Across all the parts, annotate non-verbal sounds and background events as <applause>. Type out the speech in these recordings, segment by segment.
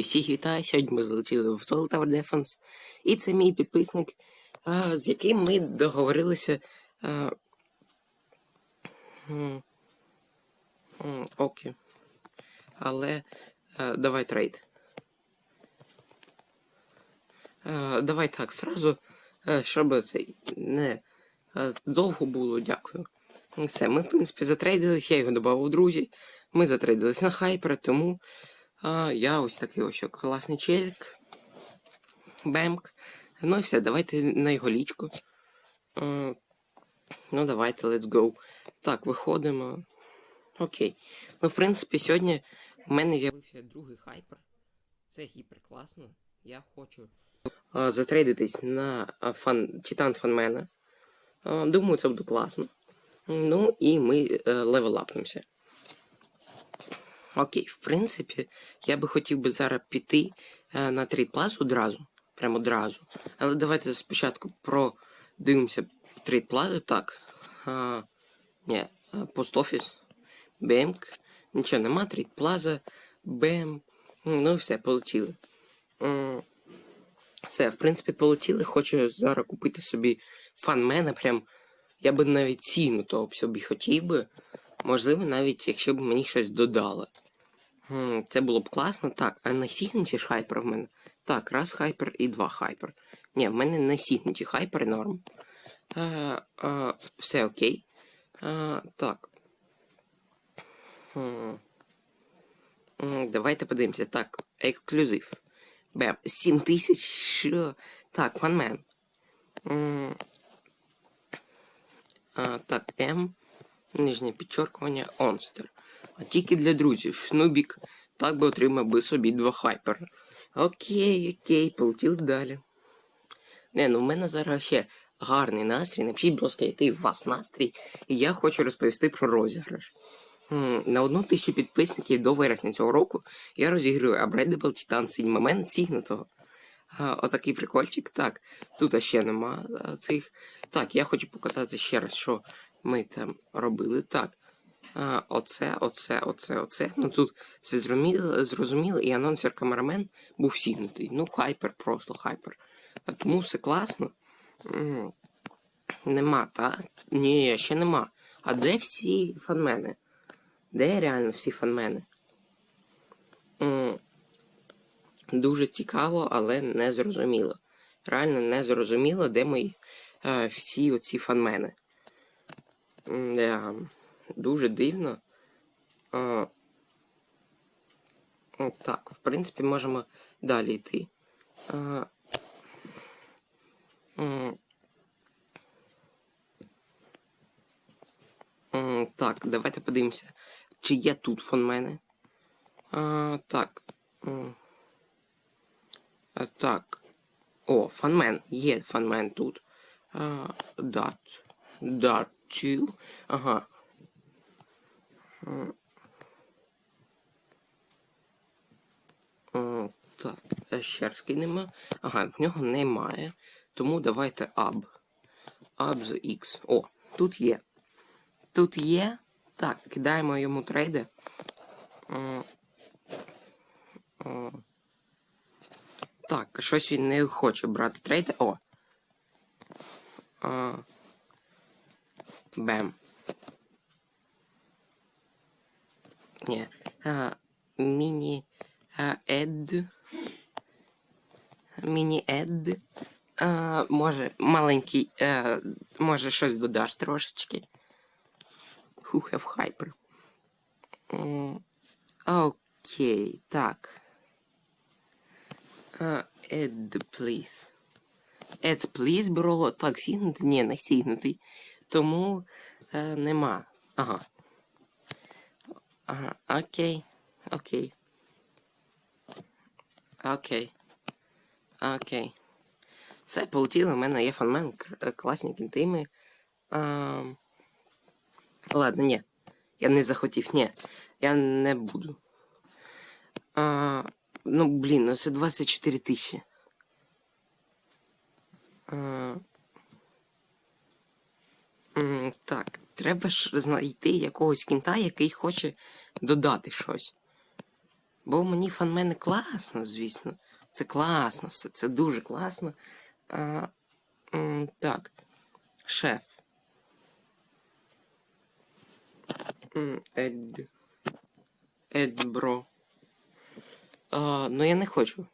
Всіх вітаю, сьогодні ми залетіли в Total Tower Defense. І це мій підписник, з яким ми договорилися. Окей. Але давай трейд. Давай так, сразу, щоб це не довго було, дякую. Все, ми, в принципі, затрейдились, я його додав у друзі. Ми затрейдились на хайпера, тому а, я ось такий ось класний челік. Бемк. Ну і все, давайте на його лічку. А, ну, давайте, let's go. Так, виходимо. Окей. Ну, в принципі, сьогодні в мене з'явився другий хайпер. Це гіперкласно. Я хочу а, затрейдитись на фан... Титан Фанмена. Думаю, це буде класно. Ну і ми е, левелапнемося. Окей, в принципі, я би хотів би зараз піти е, на трейд плаз одразу. Прямо одразу. Але давайте спочатку продивимося трейд плази. Так. А, ні, пост-офіс. Бемк. Нічого нема, трейд плаза. Бем. Ну все, полетіли. Все, в принципі, полетіли. Хочу зараз купити собі фанмена. Прям. Я би навіть ціну того собі хотів би. Можливо, навіть якщо б мені щось додали. Це було б класно. Так, а на сігнеті ж хайпер в мене. Так, раз хайпер і два хайпер. Ні, в мене на сігнеті хайпер норм. А, а, все окей. А, так. Хм. Давайте подивимося. Так, ексклюзив. Бем. 7 тисяч. Що? Так, фанмен. Так, М. Нижнє підчоркування Онстер. А тільки для друзів. Снубік так би отримав би собі два хайпера. Окей, окей, полетіли далі. Не, ну в мене зараз ще гарний настрій. Напишіть, будь ласка, який у вас настрій. І я хочу розповісти про розіграш. На одну тисячу підписників до вересня цього року я розіграю Titan Синь момент сігнутого. Отакий прикольчик. Так, тут ще нема цих. Так, я хочу показати ще раз, що ми там робили. Так. А, оце, оце, оце, оце. Ну тут все зрозуміло, зрозуміло, і анонсер камерамен був сігнутий. Ну, хайпер, просто хайпер. Тому все класно. Нема, та? Ні, ще нема. А де всі фанмени? Де реально всі фанмени? Дуже цікаво, але не зрозуміло. Реально не зрозуміло, де мої е, всі оці фанмени. Да, дуже дивно. А, так, в принципі, можемо далі йти. А, так, давайте подивимося, чи є тут фанмени. А, так. А, так. О, фанмен. Є фанмен тут. А. Дат 2. Ага. Так, е, ще раз кинемо. Ага, в нього немає. Тому давайте аб. Аб з X. О, тут є. Тут є. Так, кидаємо йому трейди. Так, щось він не хоче брати трейди. О. Бем. Ні. Міні ед. Міні ед. Може, маленький. А, може щось додаш трошечки. Who have hyper. Окей, так. Add, please. Add, please, бро. Так, сігнутий? Ні, не сігнутий. Тому е, нема. Ага. Ага, окей. Окей. Окей. Окей. Все, полетіло, в мене є фанмен, е, класні кінтими. А, ладно, ні. Я не захотів, ні. Я не буду. А, ну, блін, ну це 24 тисячі. А, так, треба ж знайти якогось кінта, який хоче додати щось. Бо мені фанмени класно, звісно. Це класно все, це дуже класно. А, так. Шеф. М, Ед. Ед, бро. А, ну я не хочу.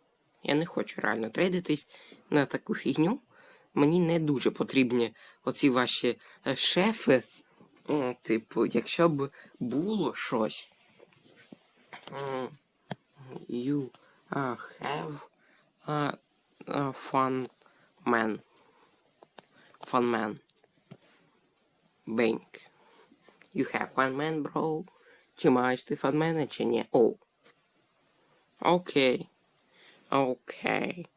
Я не хочу реально трейдитись на таку фігню. Мені не дуже потрібні оці ваші е, шефи. М, Типу, якщо б було щось. м, You uh, have a, a fun man. Fun man. Bank. You have fun man, bro. Чи маєш ти фанмена, чи ні? О. Окей. Окей.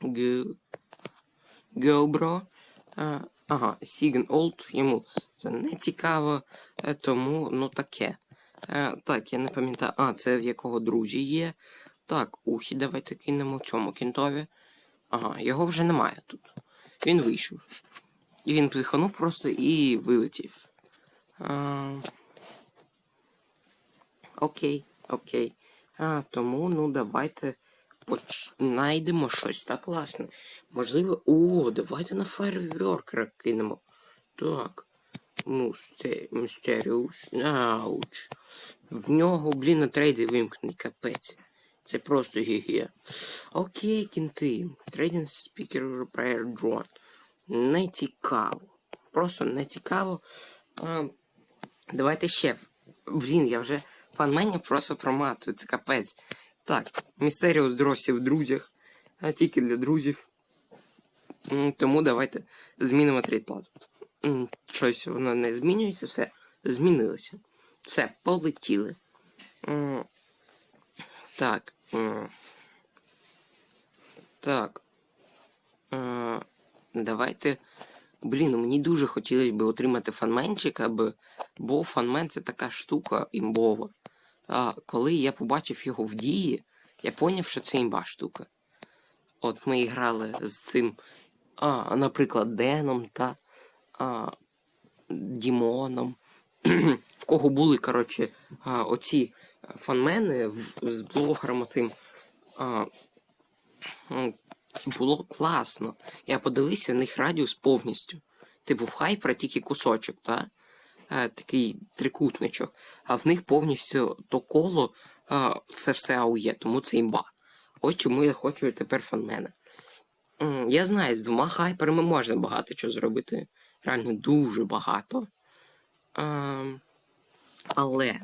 Go. Go, bro. А, ага, Sign Old, йому це не цікаво, е, тому ну таке. Е, так, я не пам'ятаю. А, це в якого друзі є. Так, ухі, давайте кинемо цьому кінтові. Ага, його вже немає тут. Він вийшов. І він пиханув просто і вилетів. А, окей, окей. А, тому, ну, давайте. Знайдемо щось так класне. Можливо. О, давайте на фейерверкера кинемо. Так. Мусте... Мистеріус. В нього, блін, на трейди вимкнений капець. Це просто гіге. Окей, кінти. Трейдинг спікер repair drone. Не цікаво. Просто не цікаво. А, давайте ще. Блін, я вже фанменів просто проматую, це капець. Так, Містеріус дросів в друзях, а тільки для друзів. Тому давайте змінимо трейдплату. Щось воно не змінюється, все змінилося. Все, полетіли. Так. Так. Е, Давайте. Блін, ну мені дуже хотілося б отримати фанменчика, б- бо фанмен це така штука імбова. А коли я побачив його в дії, я поняв, що це імба штука. От ми грали з цим, а, наприклад, Деном та а, Дімоном. <clears throat> в кого були, коротше, а, оці фанмени з блогером отим. А, було класно. Я подивився на них радіус повністю. Типу, в хайпера тільки кусочок, та? Е, такий трикутничок. А в них повністю то коло е, це все аує, тому це імба. Ось чому я хочу тепер фанмена. Я знаю, з двома хайперами можна багато чого зробити. Реально дуже багато. Ем, але,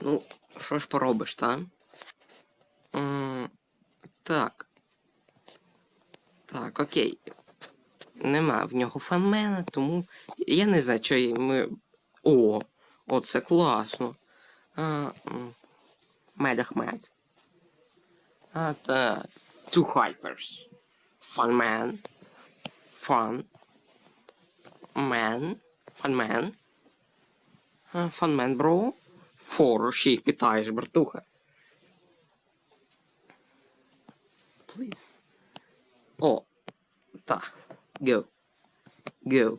ну, що ж поробиш, та? М, так. Так, окей. Нема в нього фанмена, тому я не знаю, що ми. О, оце класно. А, Медахмед. А так. Two hypers. Fun man. Fun. Man. Fun man. Fun man, bro. Фору ще й питаєш, братуха. Please. О, так. Go. Go.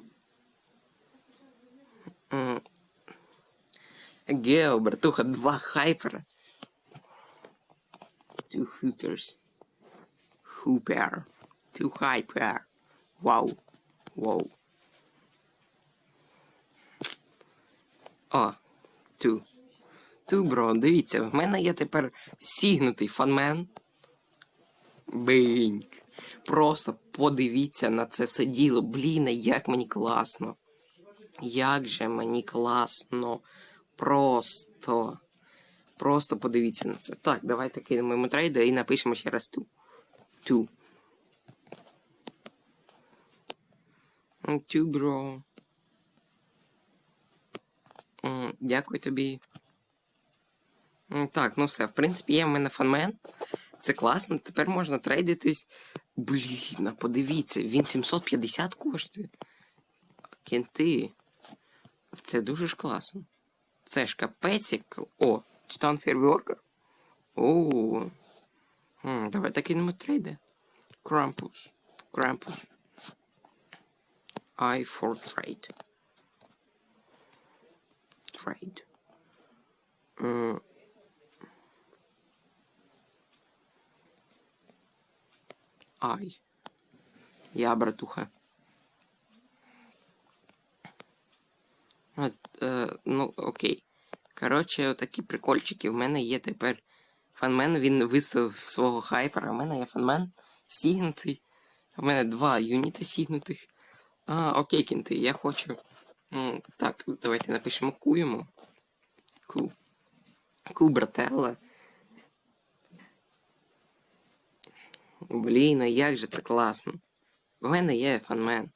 Go, братуха, два хайпера. Two hoopers. Hooper. Two hyper. Вау. Вау. О, ту. Ту, бро, дивіться, в мене є тепер сігнутий фанмен. Биньк. Просто подивіться на це все діло. Блін, як мені класно. Як же мені класно. Просто. Просто подивіться на це. Так, давайте кинемо йому трейдер і напишемо ще раз ту. Ту. Ту, бро. Дякую тобі. Так, ну все, в принципі, є в мене фанмен. Це класно, тепер можна трейдитись. Блін, подивіться, він 750 коштує. Кінти. Це дуже ж класно. Це ж капець як... О, Титан Фейерверкер. О. М, Давайте кинемо трейди. Крампус. Крампус. I for trade. Trade. М. Ай. Я, братуха. От, е, ну, окей. Коротше, такі прикольчики. В мене є тепер фанмен, він виставив свого хайпера. У мене є фанмен сігнутий. У мене два юніти сігнутих. А, окей, кінти, я хочу. м, так, давайте напишемо ку йому. Ку. Ку, брателла. Блін, а як же це класно. В мене є фанмен.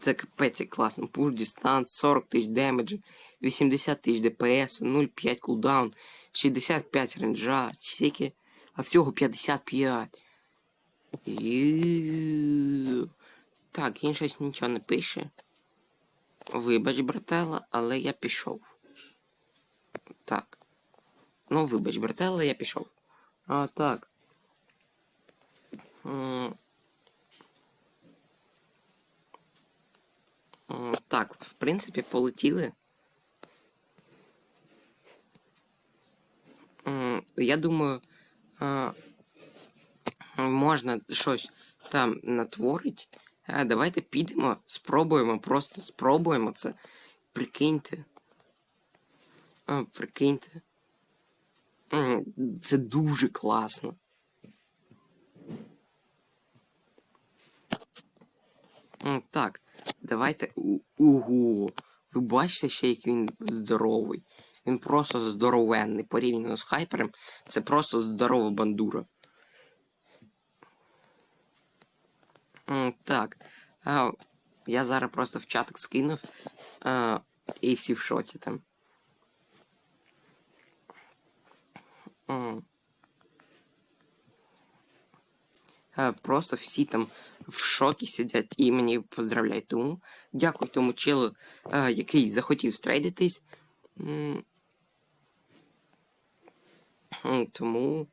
Це капець як класно. Пуш дистанс, 40 тисяч демеджі, 80 тисяч ДПС, 0,5 кулдаун, 65 ренджа, стільки, а всього 55. Ю. Так, він нічого не пише. Вибач, братела, але я пішов. Так. Ну, вибач, братела, я пішов. А, так. М. М, Так, в принципі, полетіли. Я думаю, можна щось там натворити. Давайте підемо, спробуємо, просто спробуємо це. Прикиньте. Прикиньте. Це дуже класно. Так, давайте. Угу. Ви бачите ще, як він здоровий. Він просто здоровенний порівняно з хайпером. Це просто здорова бандура. Так. Я зараз просто в чатик скинув. І всі в шоці там. М. Е, Просто всі там в шокі сидять і мені поздравляють. Тому дякую тому челу, е, який захотів стрейдитись. Тому.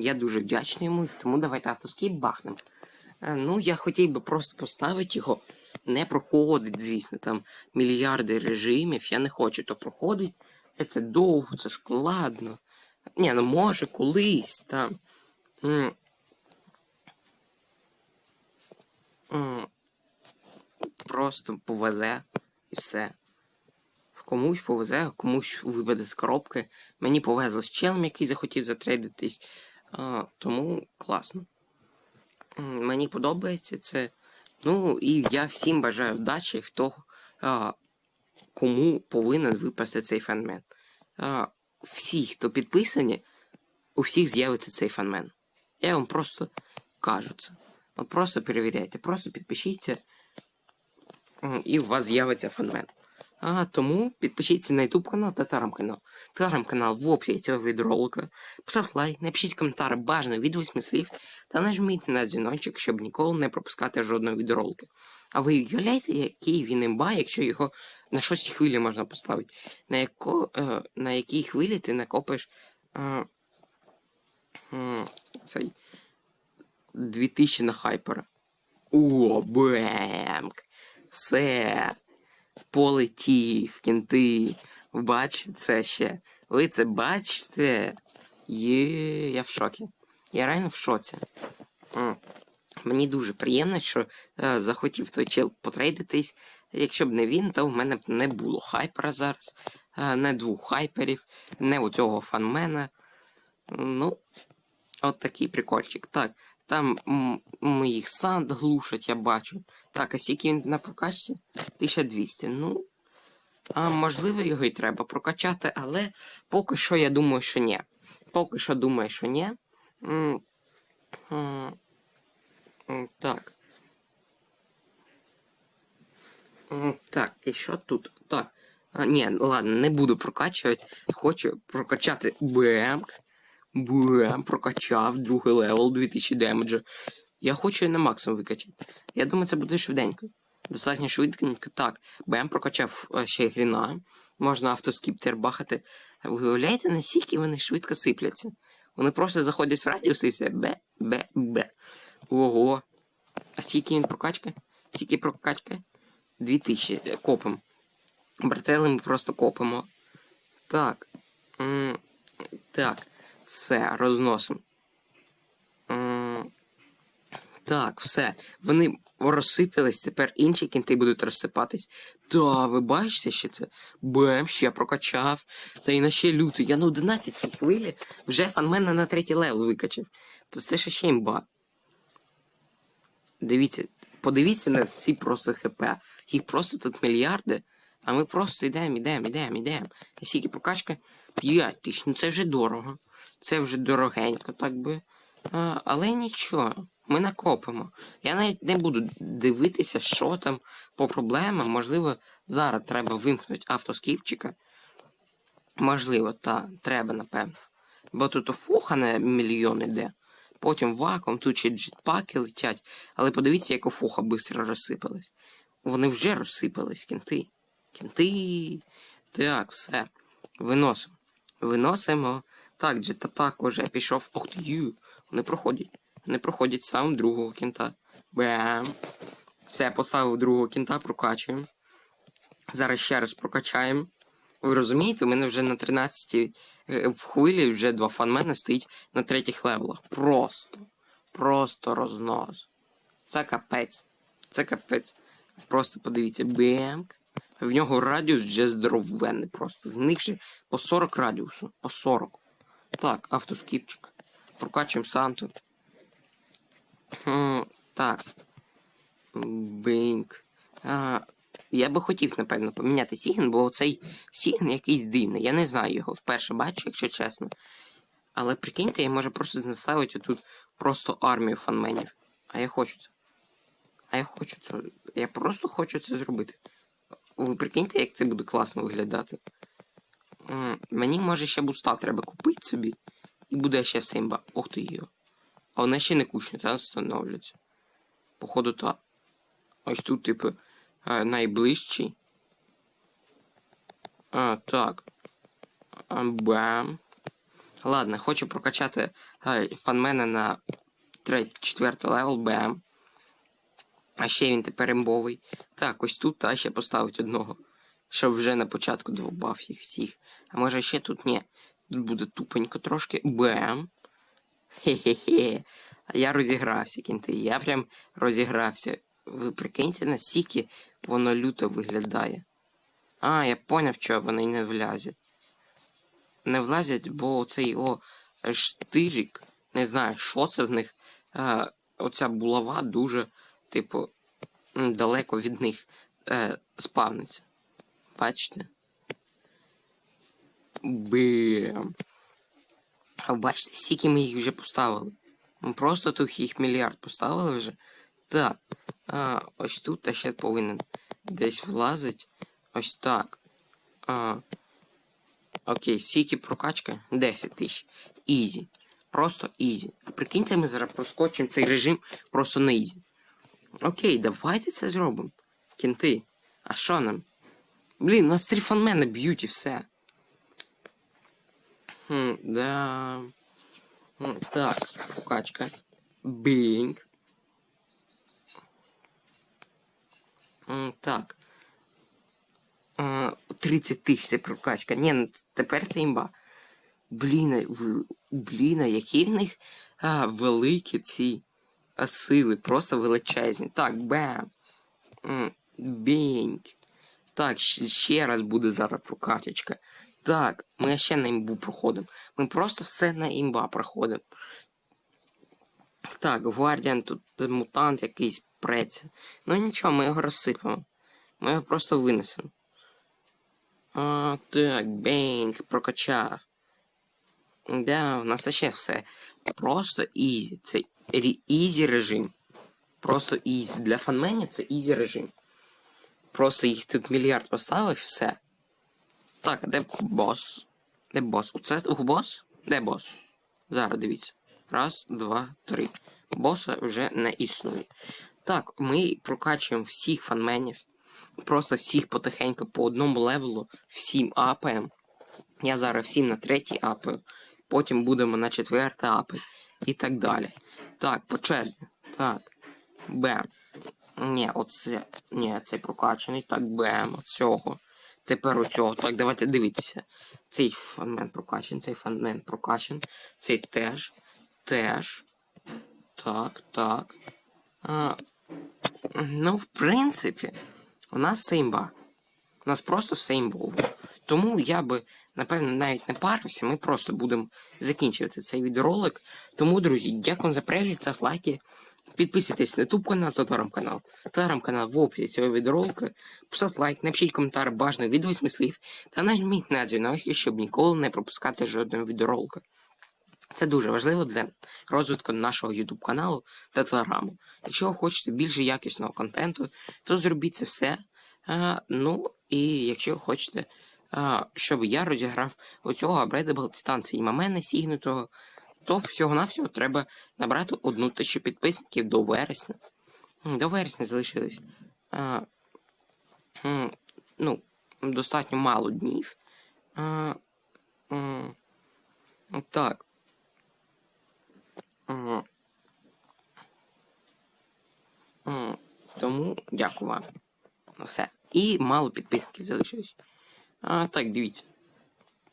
Я дуже вдячний йому, тому давайте автоскіп бахнем. Е, Ну, я хотів би просто поставити його. Не проходить, звісно, там мільярди режимів. Я не хочу то проходить. Це довго, це складно. Ні, ну може колись там. Просто повезе і все. Комусь повезе, комусь випаде з коробки. Мені повезло з челом, який захотів затрейдитись. А, тому класно. Мені подобається це. Ну і я всім бажаю вдачі, хто а, кому повинен випасти цей фенмен. А, всі, хто підписані, у всіх з'явиться цей фанмен. Я вам просто кажу це. От просто перевіряйте, просто підпишіться, і у вас з'явиться фанмен. А тому підпишіться на YouTube канал та телеграм-канал. Телеграм-канал в описі цього відеоролика. Поставте лайк, напишіть коментар бажано від 8 слів та нажміть на дзвіночок, щоб ніколи не пропускати жодного відеоролика. А ви уявляєте, який він імба, якщо його на шостій хвилі можна поставити? На, яко, е, на якій хвилі ти накопиш е, м, цей 2000 на хайпера. О, бемк! Все. Полетів, кінти. Бачите це ще. Ви це бачите? Є, я в шокі. Я реально в шоці. Мені дуже приємно, що е, захотів той чел потрейдитись. Якщо б не він, то в мене б не було хайпера зараз. Е, не двох хайперів, не у цього фанмена. Ну, от такий прикольчик. Так, там моїх санд глушать, я бачу. Так, а скільки він на прокачці? 1200. Ну. А, можливо, його і треба прокачати, але поки що я думаю, що ні. Поки що думаю, що ні. Так. Так, і що тут? Так. А, ні, ладно, не буду прокачувати. Хочу прокачати БМ. БМ прокачав другий левел 2000 демеджа. Я хочу її на максимум викачати. Я думаю, це буде швиденько. Достатньо швиденько. Так, БМ прокачав е, ще й гріна. Можна автоскіптер бахати. Ви уявляєте, наскільки вони швидко сипляться? Вони просто заходять в радіус і все бе, бе, бе. Ого. А скільки він прокачка? Скільки прокачка? 2000 е, копом. Бретели ми просто копимо. Так. М, Так. Все, розносимо. Так, все. Вони розсипались, тепер інші кінти будуть розсипатись. Та, ви бачите, що це? Бем, ще прокачав. Та й на ще лютий. Я на 11 хвилі вже фанмена на третій левел викачав. То це ще ще імба. Дивіться, подивіться на ці просто ХП. Їх просто тут мільярди. А ми просто йдемо, йдемо, йдемо, йдемо. І скільки прокачка? 5 тисяч. Ну це вже дорого. Це вже дорогенько, так би. А, але нічого, ми накопимо. Я навіть не буду дивитися, що там по проблемам. Можливо, зараз треба вимкнути автоскіпчика. Можливо, так, треба, напевно. Бо тут офуха на мільйон іде. Потім вакуум, тут ще джетпаки летять. Але подивіться, як офуха швидко розсипалась. Вони вже розсипались, кінти. Кінти. Так, все. Виносимо. Виносимо. Так, джетпак уже пішов. Ох ти. Вони проходять. Вони проходять сам другого кінта. Бем. Все, поставив другого кінта, прокачуємо. Зараз ще раз прокачаємо. Ви розумієте, у мене вже на 13 е, в хвилі вже два фанмена стоїть на третіх левелах. Просто. Просто рознос. Це капець. Це капець. Просто подивіться, бемк. В нього радіус вже здоровенний просто. В них же по 40 радіусу. По 40. Так, автоскіпчик. Прокачуємо Санту. Так. Бинк. А, я би хотів, напевно, поміняти Сігн, бо цей Сігн якийсь дивний. Я не знаю його. Вперше бачу, якщо чесно. Але прикиньте, я можу просто наставити тут просто армію фанменів. А я хочу це. А я хочу це. Я просто хочу це зробити. Ви прикиньте, як це буде класно виглядати. М, Мені може ще буста треба купити собі. І буде ще все імба. Ох ти йо. А вона ще не кучна, та встановлюється. Походу, та. Ось тут, типу, е, найближчий. А, так. Бам. Ладно, хочу прокачати е, фанмена на 3-4 левел, бам. А ще він тепер імбовий. Так, ось тут та ще поставить одного. Щоб вже на початку довбав їх всіх. А може ще тут ні. Тут буде тупенько трошки. Бем. Хе-хе-хе. А я розігрався, кінти. Я прям розігрався. Ви прикиньте, наскільки воно люто виглядає. А, я поняв, що вони не влазять. Не влазять, бо цей о штирик, не знаю, що це в них. А, оця булава дуже, типу, далеко від них е, спавниться. Бачите? Бем. А бачите, скільки ми їх вже поставили. Ми просто тут їх мільярд поставили вже. Так. А, ось тут та ще повинен десь влазить. Ось так. А, окей, скільки прокачка? 10 тисяч. Ізі. Просто ізі. Прикиньте, ми зараз проскочимо цей режим просто на ізі. Окей, давайте це зробимо. Кінти. А що нам? Блін, нас три фанмена б'ють і все. Хм, да. Так, прокачка. Бінг. Так. 30 тисяч це прокачка. Ні, ну, тепер це імба. Блін, блін, які в них а, великі ці сили, просто величезні. Так, бам. М, Так, ще раз буде зараз прокачечка. Так, ми ще на імбу проходимо. Ми просто все на імба проходимо. Так, Гвардіан тут е, мутант якийсь преться. Ну нічого, ми його розсипемо. Ми його просто винесемо. А, так, бенк, прокачав. Да, у нас ще все. Просто ізі. Це ізі режим. Просто ізі. Для фанменів це ізі режим. Просто їх тут мільярд поставив і все. Так, де бос? Де бос? Оце бос? Де бос? Зараз дивіться. Раз, два, три. Боса вже не існує. Так, ми прокачуємо всіх фанменів. Просто всіх потихеньку по одному левелу, всім апаємо. Я зараз всім на третій апаю. Потім будемо на четвертий апи. І так далі. Так, по черзі. Так. Бем. Ні, оце. Ні, цей прокачаний. Так, бем, оцього. Тепер у цього. Так, давайте дивитися. Цей фанмен прокачан, цей фанмен прокачан, цей теж. Теж. Так, так. А, ну, в принципі, у нас сеймба. У нас просто все. Тому я би, напевно, навіть не парився, ми просто будемо закінчувати цей відеоролик. Тому, друзі, дякую за перегляд, ставте лайки. Підписуйтесь на YouTube канал та телеграм-канал. Телеграм-канал в описі цього відеоролика. Поставте лайк, напишіть коментар бажано від восьми слів та нажміть на дзвіночки, щоб ніколи не пропускати жодного відеоролика. Це дуже важливо для розвитку нашого YouTube каналу та телеграму. Якщо ви хочете більше якісного контенту, то зробіть це все. А, ну і якщо хочете, а, щоб я розіграв оцього Абредабл дистанції Мамена сігнутого, то всього-навсього треба набрати одну тисячу підписників до вересня. До вересня залишилось. А, ну, достатньо мало днів. А, так. Тому дякую вам. Ну, Все. І мало підписників залишилось. А, так, дивіться.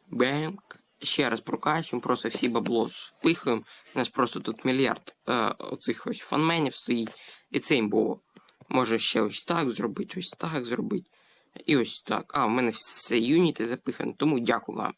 Бенк. Ще раз прокачуємо, просто всі бабло впихуємо. У нас просто тут мільярд е, оцих ось фанменів стоїть. І це імбово. Може ще ось так зробити, ось так зробити. І ось так. А, в мене все юніти запихані, тому дякую вам.